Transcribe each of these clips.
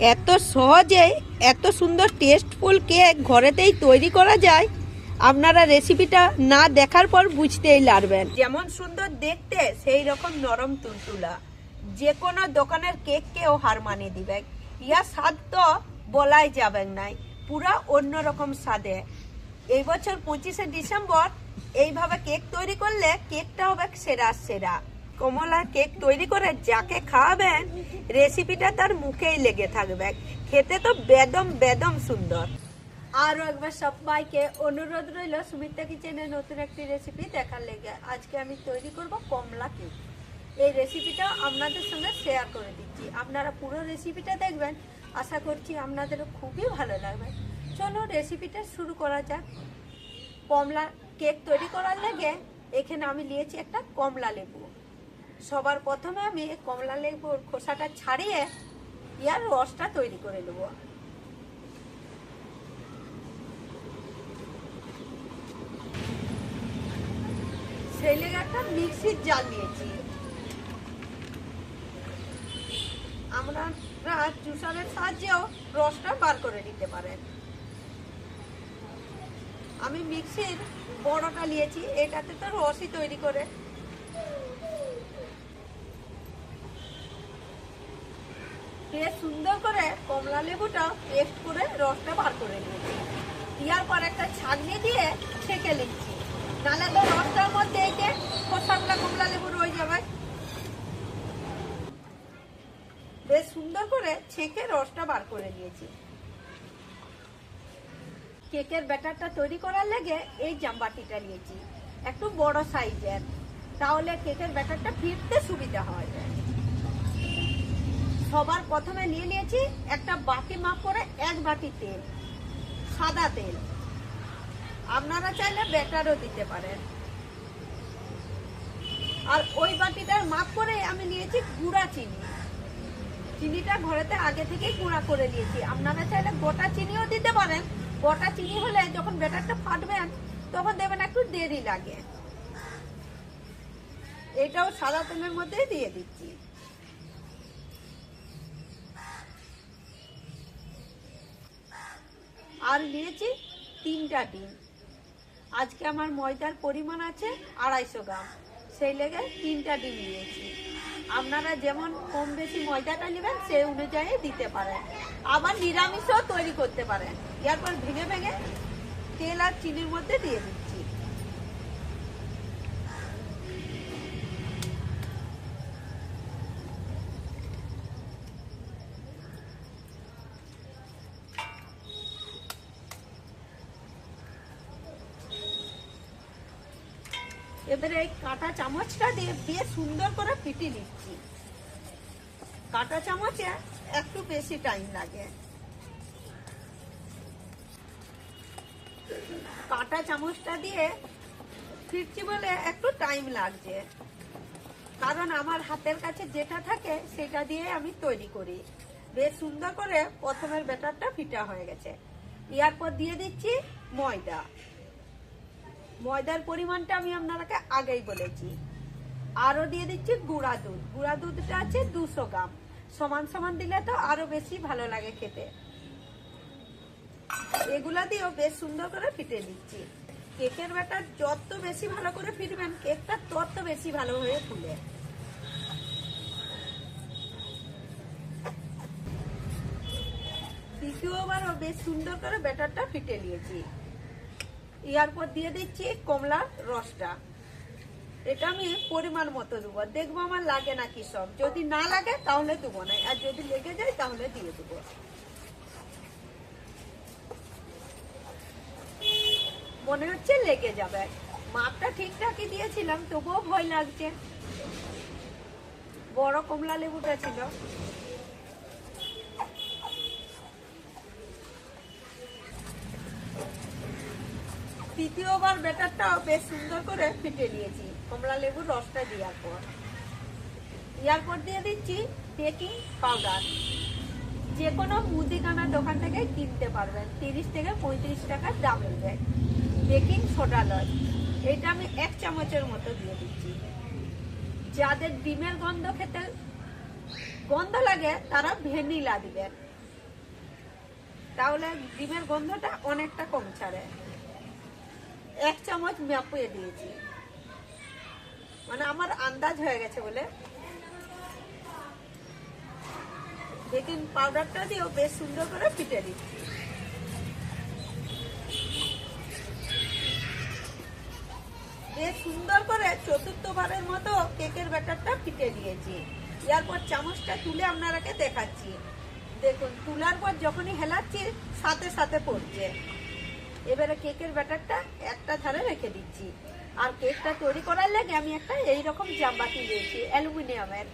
এত সহজে, এত সুন্দর টেস্টফুল কেক ঘরেতেই তৈরি করা যায়, আপনারা রেসিপিটা না দেখার পর বুঝতেই পারবেন যেমন সুন্দর দেখতে, সেই রকম নরম তুলতুলা। যে কোনো দোকানের কেককেও হার মানিয়ে দিবে ইয়া স্বাদ তো বলাই যাবে নাই, পুরা অন্যরকম স্বাদে। এই বছর পঁচিশে ডিসেম্বর, এইভাবে কেক তৈরি করলে কেকটা হবে সেরা সেরা। কমলা কেক তৈরি করে যাকে খাওয়াবেন রেসিপিটা তার মুখেই লেগে থাকবে। খেতে তো বেদম বেদম সুন্দর। আরও একবার সবাইকে অনুরোধ রইল সুমিতা কিচেনের নতুন একটি রেসিপি দেখার লেগে। আজকে আমি তৈরি করব কমলা কেক। এই রেসিপিটা আপনাদের সঙ্গে শেয়ার করে দিচ্ছি। আপনারা পুরো রেসিপিটা দেখবেন। আশা করছি আপনাদেরও খুবই ভালো লাগবে। চলো রেসিপিটা শুরু করা যাক। কমলা কেক তৈরি করার লেগে এখানে আমি নিয়েছি একটা কমলা লেবু। সবার প্রথমে আমি কমলা লেবুর খোসাটা ছাড়িয়ে ইয়ার রসটা তৈরি করে নেব। সেই লেগে একটা মিক্সির জাল নিয়েছি। আমরা জুসারের সাহায্যেও রসটা বার করে নিতে পারেন। আমি মিক্সির বড়টা নিয়েছি, এটাতে তো রসই তৈরি করে। সুন্দর করে কমলা লেবুটা পেস্ট করে রসটা বার করে নিয়েছি। দেওয়ার পর একটা ছাগনি দিয়ে ছেঁকে নিচ্ছি। নাহলে তো রসটার মধ্যে এই যে কমলা লেবু রয়ে যাবে। বেশ সুন্দর করে ছেঁকে রসটা বার করে নিয়েছি। কেকের ব্যাটারটা তৈরি করার লেগে এই জামবাটিটা নিয়েছি। একটু বড় সাইজের। তাহলে কেকের ব্যাটারটা ফিরতে সুবিধা হয়। সবার প্রথমে নিয়ে নিয়েছি একটা বাটি মাপ করে এক বাটি তেল, সাদা তেল। আপনারা চাইলে ব্যাটারও দিতে পারেন। আর ওই বাটিটার মাপ করে আমি নিয়েছি গুঁড়া চিনি। চিনিটা ঘরেতে আগে থেকেই গুঁড়া করে নিয়েছি। আপনারা চাইলে গোটা চিনিও দিতে পারেন। গোটা চিনি হলে যখন ব্যাটারটা ফাটবেন তখন দেবেন একটু দেরি লাগে। এটাও সাদা তেলের মধ্যেই দিয়ে দিচ্ছি। আর নিয়েছি তিনটা ডিম। আজকে আমার ময়দার পরিমাণ আছে আড়াইশো গ্রাম। সেই লেগে তিনটা ডিম নিয়েছি। আপনারা যেমন কম বেশি ময়দাটা নেবেন, সেই অনুযায়ী দিতে পারেন। আবার নিরামিষও তৈরি করতে পারেন। এরপর ভেঙে ভেঙে তেল আর চিনির মধ্যে দিয়ে দিচ্ছি। এবারে এই কাঁটা চামচটা দিয়ে দিয়ে সুন্দর করে পিটি নিচ্ছি। কাঁটা চামচে একটু বেশি টাইম লাগে। কাঁটা চামচটা দিয়ে ফিরছি বলে একটু টাইম লাগছে। কারণ আমার হাতের কাছে যেটা থাকে সেটা দিয়ে আমি তৈরি করি। বেশ সুন্দর করে প্রথমের ব্যাটারটা ফিটা হয়ে গেছে। এরপর দিয়ে দিচ্ছি ময়দা। ময়দার পরিমাণটা আমি আপনারাকে আগেই বলেছি। আরও দিয়ে দিচ্ছি গুঁড়া দুধ। গুঁড়া দুধটা আছে দুশো গ্রাম। সমান সমান দিলে তো আরও বেশি ভালো লাগে খেতে। এগুলা দিয়েও বেশ সুন্দর করে ফিটে দিচ্ছি। কেকের ব্যাটার যত বেশি ভালো করে ফিটবেন, কেকটা তত বেশি ভালো হয়ে ফুলে। দ্বিতীয়বারও বেশ সুন্দর করে ব্যাটারটা ফিটে নিয়েছি। এরপর দিয়ে দিচ্ছি কমলার রসটা। এটা আমি পরিমাণ মতো দেবো। দেখব আমার লাগে নাকি সব। যদি না লাগে, তাহলে দেবো না। আর যদি লেগে যায়, তাহলে দিয়ে দেবো। মনে হচ্ছে লেগে যাবে। মাপটা ঠিকঠাকই দিয়েছিলাম, তবুও ভয় লাগছে। বড় কমলা লেবুটা ছিল। তৃতীয়বার ব্যাটারটাও বেশ সুন্দর করে ফিটে নিয়েছি। কমলা লেবুর রসটা দেওয়ার পর। দেওয়ার পর দিয়ে দিচ্ছি বেকিং পাউডার। যে কোনো মুদিখানার দোকান থেকে কিনতে পারবেন। তিরিশ থেকে পঁয়ত্রিশ টাকার দামের ব্যাগ বেকিং সোডা লয় এটা আমি এক চামচের মতো দিয়ে দিচ্ছি। যাদের ডিমের গন্ধ খেতে গন্ধ লাগে, তারা ভ্যানিলা দিবেন। তাহলে ডিমের গন্ধটা অনেকটা কম ছাড়ে। এক চামচ মাপিয়ে দিয়েছি। মানে আমার আন্দাজ হয়ে গেছে বলে। বেকিং পাউডারটা দিয়েও বেশ সুন্দর করে ফিটে দিচ্ছি। বেশ সুন্দর করে চতুর্থবারের মতো কেকের ব্যাটারটা ফিটে দিয়েছি। এরপর চামচটা তুলে আপনারাকে দেখাচ্ছি। দেখুন, তুলার পর যখনই হেলাচ্ছি, সাথে সাথে পড়ছে। এবারে কেকের ব্যাটারটা একটা ধারে রেখে দিচ্ছি। আর কেকটা তৈরি করার লেগে আমি একটা এইরকম জামবাতি দিয়েছি, অ্যালুমিনিয়ামের।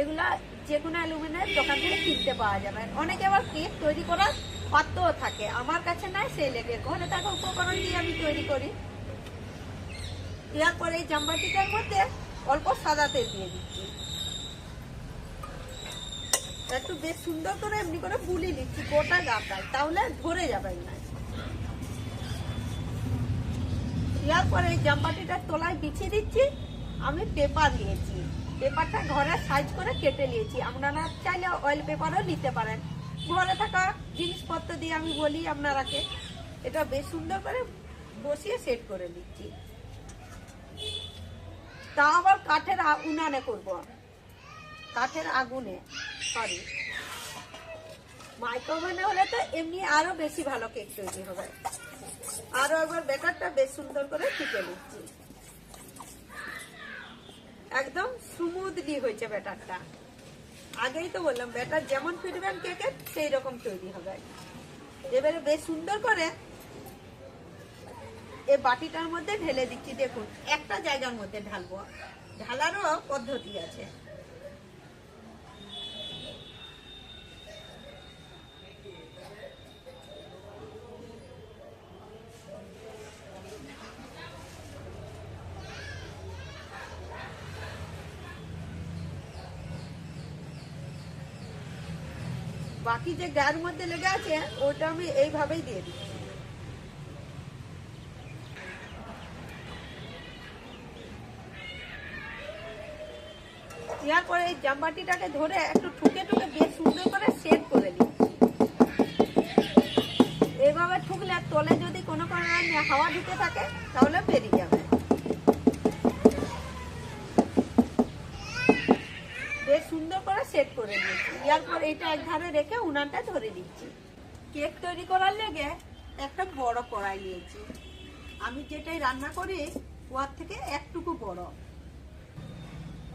এগুলা যে কোনো অ্যালুমিনিয়ামের দোকান থেকে কিনতে পাওয়া যাবে। অনেকে আবার কেক তৈরি করার পাত্রও থাকে। আমার কাছে নাই সেই লেগে। ঘরে থাকা উপকরণ দিয়ে আমি তৈরি করি। দেওয়ার পরে এই জামবাটিটার মধ্যে অল্প সাদা তেল দিয়ে দিচ্ছি। একটু বেশ সুন্দর করে এমনি করে বুলি নিচ্ছি, গোটা গাটায় তাহলে ধরে যাবেন না। দেওয়ার পরে এই জামবাটিটার তলায় বিছিয়ে দিচ্ছি। আমি পেপার নিয়েছি। পেপারটা ঘরে সাইজ করে কেটে নিয়েছি। আপনারা চাইলে অয়েল পেপারও নিতে পারেন। ঘরে থাকা জিনিসপত্র দিয়ে আমি বলি আপনারাকে, এটা বেশ সুন্দর করে বসিয়ে সেট করে দিচ্ছি তা আবার কাঠের উনানে করব। কাঠের আগুনে সরি মাইক্রোওভেনে হলে তো এমনি আরও বেশি ভালো কেক তৈরি হবে। আরও একবার ব্যাটারটা বেশ সুন্দর করে ফুটে নিচ্ছি। একদম স্মুথলি হয়েছে ব্যাটারটা আগেই তো বললাম ব্যাটার যেমন ফিটবেন কেকের সেই রকম তৈরি হবে। এবারে বেশ সুন্দর করে এ বাটিটার মধ্যে ঢেলে দিচ্ছি। দেখুন, একটা জায়গার মধ্যে ঢালবো। ঢালারও পদ্ধতি আছে। বাকি যে গায়ের মধ্যে লেগে আছে, ওটা আমি এইভাবেই দিয়ে দিচ্ছি। দেওয়ার পরে এই জামবাটিটাকে ধরে একটু ঠুকে ঠুকে বেশ সুন্দর করে সেট করে দিচ্ছি এইভাবে ঠুকলে তলে যদি কোনো কারণে হাওয়া ঢুকে থাকে, তাহলে বেরিয়ে যাবে বেশ সুন্দর করে সেট করে এরপর এটা এক ধারে রেখে উনানটা ধরে দিচ্ছি কেক তৈরি করার লেগে একটা বড় কড়াই নিয়েছি। আমি যেটাই রান্না করি ওর থেকে একটুকু বড়।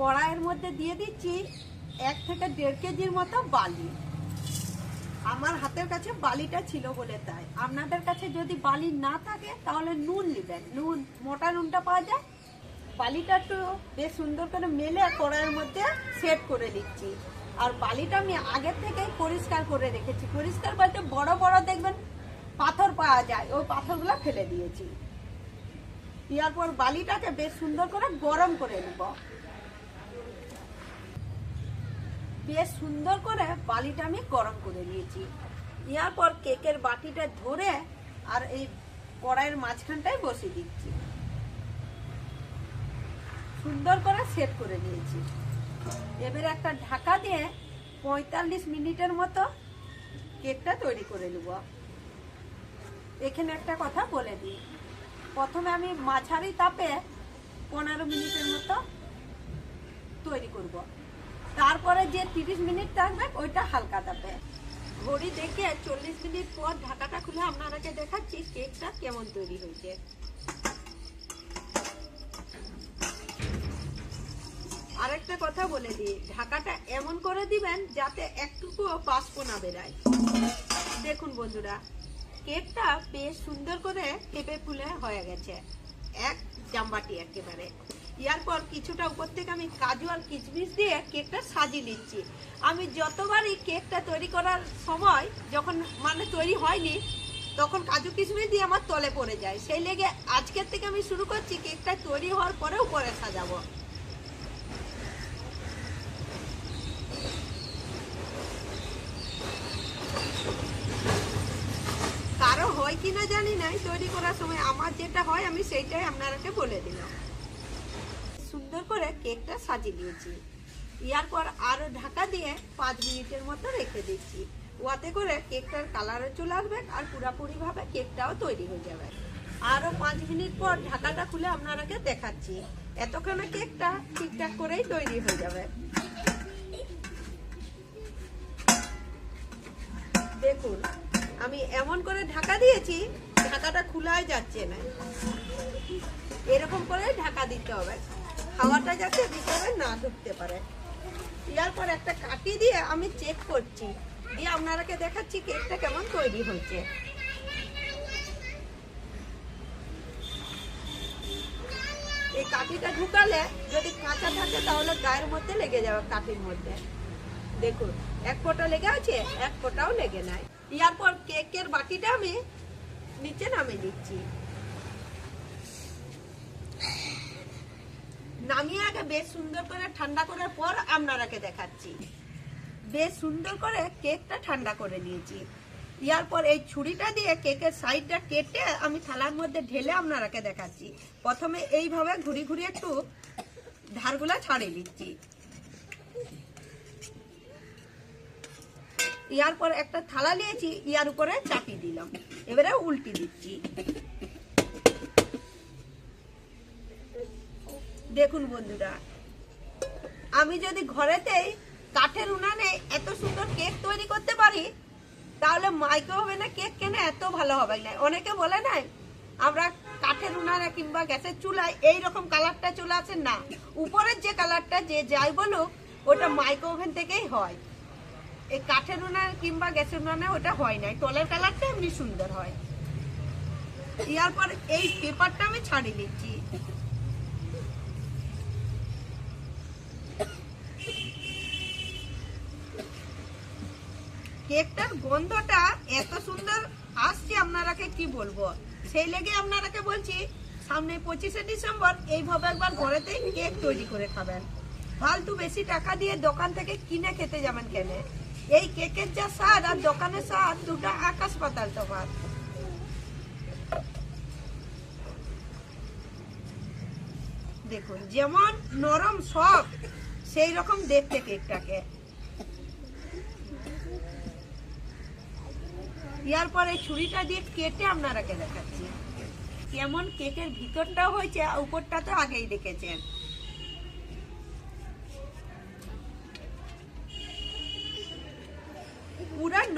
কড়াইয়ের মধ্যে দিয়ে দিচ্ছি এক থেকে দেড় কেজির মতো বালি। আমার হাতের কাছে বালিটা ছিল বলে তাই। আপনাদের কাছে যদি বালি না থাকে, তাহলে নুন নেবেন। নুন, মোটা নুনটা পাওয়া যায়। বালিটা একটু বেশ সুন্দর করে মেলে কড়াইয়ের মধ্যে সেট করে দিচ্ছি আর বালিটা আমি আগের থেকেই পরিষ্কার করে রেখেছি। পরিষ্কার বলতে বড় বড় দেখবেন পাথর পাওয়া যায়, ওই পাথরগুলো ফেলে দিয়েছি। দেওয়ার পর বালিটাকে বেশ সুন্দর করে গরম করে নেব। বেশ সুন্দর করে বালিটা আমি গরম করে নিয়েছি। নেওয়ার পর কেকের বাটিটা ধরে আর এই কড়াইয়ের মাঝখানটায় বসিয়ে দিচ্ছি। সুন্দর করে সেট করে নিয়েছি। এবারে একটা ঢাকা দিয়ে পঁয়তাল্লিশ মিনিটের মতো কেকটা তৈরি করে নেব। এখানে একটা কথা বলে দিই। প্রথমে আমি মাঝারি তাপে পনেরো মিনিটের মতো তৈরি করব। তারপরে যে তিরিশ মিনিট থাকবে, ওইটা হালকা তাপে। ঘড়ি দেখে চল্লিশ মিনিট পর ঢাকাটা খুলে আপনারাকে দেখাচ্ছি কেকটা কেমন তৈরি হয়েছে। আরেকটা কথা বলে দিই, ঢাকাটা এমন করে দিবেন যাতে একটুকুও বাষ্প না বেরায়। দেখুন বন্ধুরা কেকটা বেশ সুন্দর করে পেঁপে ফুলে হয়ে গেছে, এক জামবাটি একেবারে। এরপর কিছুটা উপর থেকে আমি কাজু আর কিচমিচ দিয়ে কেকটা সাজিয়ে নিচ্ছি। আমি যতবারই কেকটা তৈরি করার সময় যখন মানে তৈরি হয়নি, তখন কাজু কিশমিশ দিয়ে আমার তলে পড়ে যায়। সেই লেগে আজকের থেকে আমি শুরু করছি কেকটা তৈরি হওয়ার পরেও পরে সাজাবো কারও হয় কিনা জানি নাই, তৈরি করার সময় আমার যেটা হয়, আমি সেইটাই আপনারাকে বলে দিলাম। সুন্দর করে কেকটা সাজিয়ে দিয়েছি ইয়ার পর আরও ঢাকা দিয়ে পাঁচ মিনিটের মতো রেখে দিচ্ছি। ওয়াতে করে কেকটার কালারও চলে আসবে আর পুরাপুরি ভাবে কেকটাও তৈরি হয়ে যাবে। আরও পাঁচ মিনিট পর ঢাকাটা খুলে আপনারাকে দেখাচ্ছি। এতক্ষণে কেকটা ঠিকঠাক করেই তৈরি হয়ে যাবে। দেখুন আমি এমন করে ঢাকা দিয়েছি, ঢাকাটা খোলাই যাচ্ছে না। এরকম করে ঢাকা দিতে হবে। হাওয়াটা যাতে ভিতরে না ঢুকতে পারে। ইয়ার পর একটা কাটি দিয়ে আমি চেক করছি। দিয়ে আপনারাকে দেখাচ্ছি কেকটা কেমন তৈরি হচ্ছে এই কাঠিটা ঢুকালে যদি কাঁচা থাকে তাহলে গায়ের মধ্যে লেগে যাবে কাঠির মধ্যে। দেখুন, এক ফোঁটা লেগে আছে, এক ফোঁটাও লেগে নাই। ইয়ার পর কেকের বাটিটা আমি নিচে নামিয়ে দিচ্ছি। নামিয়ে আগে বেশ সুন্দর করে ঠান্ডা করার পর আপনারাকে দেখাচ্ছি। বেশ সুন্দর করে কেকটা ঠান্ডা করে নিয়েছি। ইয়ার পর এই ছুরিটা দিয়ে কেকের সাইডটা কেটে আমি থালার মধ্যে ঢেলে আপনারাকে দেখাচ্ছি। প্রথমে এইভাবে ঘুরি ঘুরি একটু ধারগুলা ছাড়িয়ে দিচ্ছি ইয়ার পর একটা থালা নিয়েছি, ইয়ার উপরে চাপিয়ে দিলাম। এবারে উল্টি দিচ্ছি। দেখুন বন্ধুরা, আমি যদি ঘরেতেই কাঠের উনানে এত সুন্দর কেক তৈরি করতে পারি, তাহলে মাইক্রো ওভেনে কেক কেনে এত ভালো হবে না। অনেকে বলে না আমরা কাঠের উনানে কিংবা গ্যাসের চুলায় এই রকম কালারটা চলে আসে না। উপরের যে কালারটা যে যাই বলুক, ওটা মাইক্রো ওভেন থেকেই হয়। এই কাঠের উনান কিংবা গ্যাসের উনানে ওটা হয় না। টলের কালারটা এমনি সুন্দর হয়। ইয়ার পর এই পেপারটা আমি ছাড়িয়ে দিচ্ছি কেকটার গন্ধটা এত সুন্দর আসছে আপনারাকে কি বলব? সেই লেগে আপনারাকে বলছি, সামনে পঁচিশে ডিসেম্বর, এইভাবে একবার ঘরেতেই কেক তৈরি করে খাবেন। ফালতু বেশি টাকা দিয়ে দোকান থেকে কিনে খেতে যাবেন কেন? এই কেকের যা স্বাদ আর দোকানের স্বাদ, দুটো আকাশ পাতাল তোমার। দেখুন, যেমন নরম সব, সেই রকম দেখতে কেকটাকে। ইয়ার পরে ছুরিটা দিয়ে কেটে আপনারাকে দেখাচ্ছি। কেমন কেকের ভিতরটাও হয়েছে উপরটা তো আগেই দেখেছেন।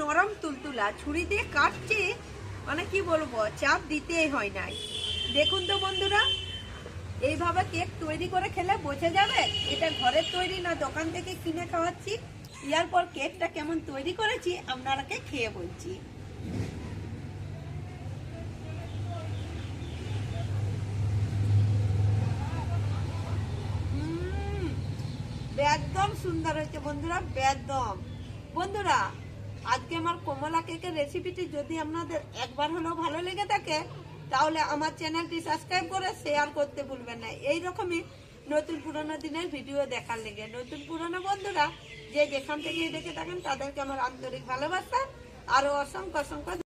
নরম তুলতুলা, ছুরি দিয়ে কাটছি মানে কি বলব, চাপ দিতেই হয় নাই। দেখুন তো বন্ধুরা, এইভাবে কেক তৈরি করে খেলে বোঝা যাবে, এটা ঘরের তৈরি না দোকান থেকে কিনে খাওয়াচ্ছি। পর কেকটা কেমন তৈরি করেছি, আপনারাকে খেয়ে বলছি। একদম সুন্দর হয়েছে বন্ধুরা একদম বন্ধুরা আজকে আমার কমলা কেকের রেসিপিটি যদি আপনাদের একবার হলেও ভালো লেগে থাকে, তাহলে আমার চ্যানেলটি সাবস্ক্রাইব করে শেয়ার করতে ভুলবেন না। এই রকমই নতুন পুরনো দিনের ভিডিও দেখার লেগে। নতুন পুরনো বন্ধুরা যে যেখান থেকে দেখে থাকেন, তাদেরকে আমার আন্তরিক ভালোবাসা আরও অসংখ্য অসংখ্য